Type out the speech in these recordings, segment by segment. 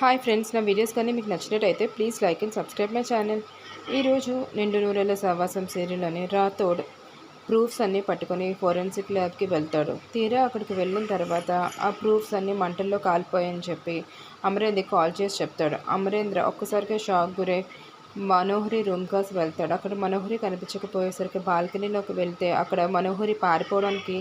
Hi friends నా videos కానీ మీకు నచ్చినట్టయితే please like and subscribe my channel. ఈరోజు నిండు నూరెల సహవాసం సీరియల్లోని రాథోడ్ ప్రూఫ్స్ అన్నీ పట్టుకొని ఫోరెన్సిక్ ల్యాబ్కి వెళ్తాడు. తీరా అక్కడికి వెళ్ళిన తర్వాత ఆ ప్రూఫ్స్ అన్నీ మంటల్లో కాలిపోయాయని చెప్పి అమరేంద్ర కాల్ చేసి చెప్తాడు. అమరేంద్ర ఒక్కసారిగా షాక్ గురై మనోహరి రూమ్ కాసి వెళ్తాడు. అక్కడ మనోహరి కనిపించకపోయేసరికి బాల్కనీలోకి వెళ్తే అక్కడ మనోహరి పారిపోవడానికి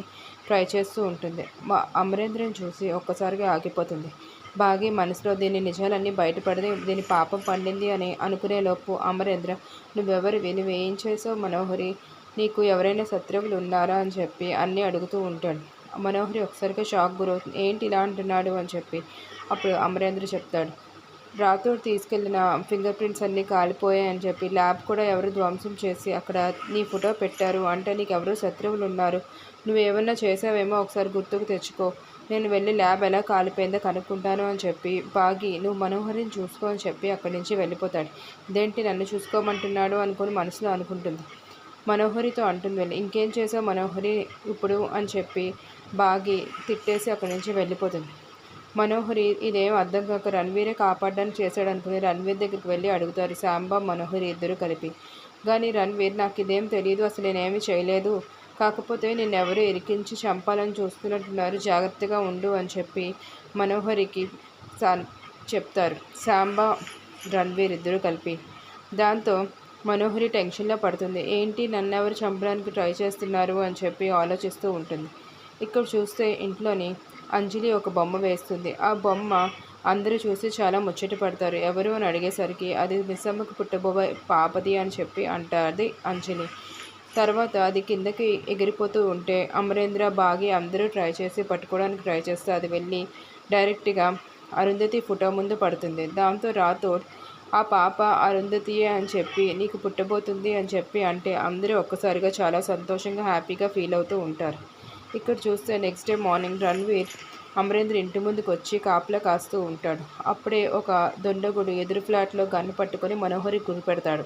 ట్రై చేస్తూ ఉంటుంది. మా అమరేంద్రని చూసి ఒక్కసారిగా ఆగిపోతుంది. బాగి మనసులో దీని నిజాలన్నీ బయటపడితే దీని పాపం పండింది అని అనుకునేలోపు అమరేంద్ర నువ్వెవరివి ఏం చేసావు మనోహరి? నీకు ఎవరైనా శత్రువులు ఉన్నారా? అని చెప్పి అన్నీ అడుగుతూ ఉంటాడు. మనోహరి ఒకసారిగా షాక్ గురవుతుంది. ఏంటి ఇలా అంటున్నాడు? అని చెప్పి అప్పుడు అమరేంద్ర చెప్తాడు. రాత్రుడు తీసుకెళ్ళిన ఫింగర్ ప్రింట్స్ అన్నీ కాలిపోయాయని చెప్పి ల్యాబ్ కూడా ఎవరు ధ్వంసం చేసి అక్కడ నీ ఫోటో పెట్టారు? అంటే నీకు ఎవరు శత్రువులు ఉన్నారు. నువ్వు ఏమన్నా చేసావేమో ఒకసారి గుర్తుకు తెచ్చుకో. నేను వెళ్ళి ల్యాబ్ ఎలా కాలిపోయిందో కనుక్కుంటాను అని చెప్పి బాగి నువ్వు మనోహరిని చూసుకో అని చెప్పి అక్కడి నుంచి వెళ్ళిపోతాడు. ఇదేంటి నన్ను చూసుకోమంటున్నాడు అనుకుని మనసులో అనుకుంటుంది. మనోహరితో అంటుంది వెళ్ళి ఇంకేం చేసావు మనోహరి ఇప్పుడు? అని చెప్పి బాగి తిట్టేసి అక్కడి నుంచి వెళ్ళిపోతుంది. మనోహరి ఇదేం అర్థం కాక రణ్వీరే కాపాడడానికి చేశాడు అనుకుని రణ్వీర్ దగ్గరికి వెళ్ళి అడుగుతారు శాంబా మనోహరి ఇద్దరు కలిపి. కానీ రణ్వీర్ నాకు ఇదేం తెలియదు అసలు నేనేమి చేయలేదు. కాకపోతే ఎవరు ఇరికించి చంపాలని చూస్తున్నట్టున్నారు. జాగ్రత్తగా ఉండు అని చెప్పి మనోహరికి చెప్తారు. శాంబా రణ్వీర్ ఇద్దరు కలిపి. దాంతో మనోహరి టెన్షన్లో పడుతుంది. ఏంటి నన్ను ఎవరు చంపడానికి ట్రై చేస్తున్నారు అని చెప్పి ఆలోచిస్తూ ఉంటుంది. ఇక్కడ చూస్తే ఇంట్లోని అంజలి ఒక బొమ్మ వేస్తుంది. ఆ బొమ్మ అందరూ చూసి చాలా ముచ్చట పడతారు. ఎవరు అని అడిగేసరికి అది మిస్సమ్మకు పుట్టబోయే పాపది అని చెప్పి అంటారు అంజలి. తర్వాత అది కిందకి ఎగిరిపోతూ ఉంటే అమరేంద్ర బాగి అందరూ ట్రై చేసి పట్టుకోవడానికి ట్రై చేస్తే అది వెళ్ళి డైరెక్ట్గా అరుంధతి ఫోటో ముందు పడుతుంది. దాంతో రాథోడ్ ఆ పాప అరుంధతియే అని చెప్పి నీకు పుట్టబోతుంది అని చెప్పి అంటే అందరూ ఒక్కసారిగా చాలా సంతోషంగా హ్యాపీగా ఫీల్ అవుతూ ఉంటారు. ఇక్కడ చూస్తే next day morning Ranveer Amarendra ఇంటి ముందుకు వచ్చి కాపలా కాస్తూ ఉంటాడు. అప్పుడే ఒక దొండగుడు ఎదురు ఫ్లాట్లో గన్ను పట్టుకొని మనోహరి గురి పెడతాడు.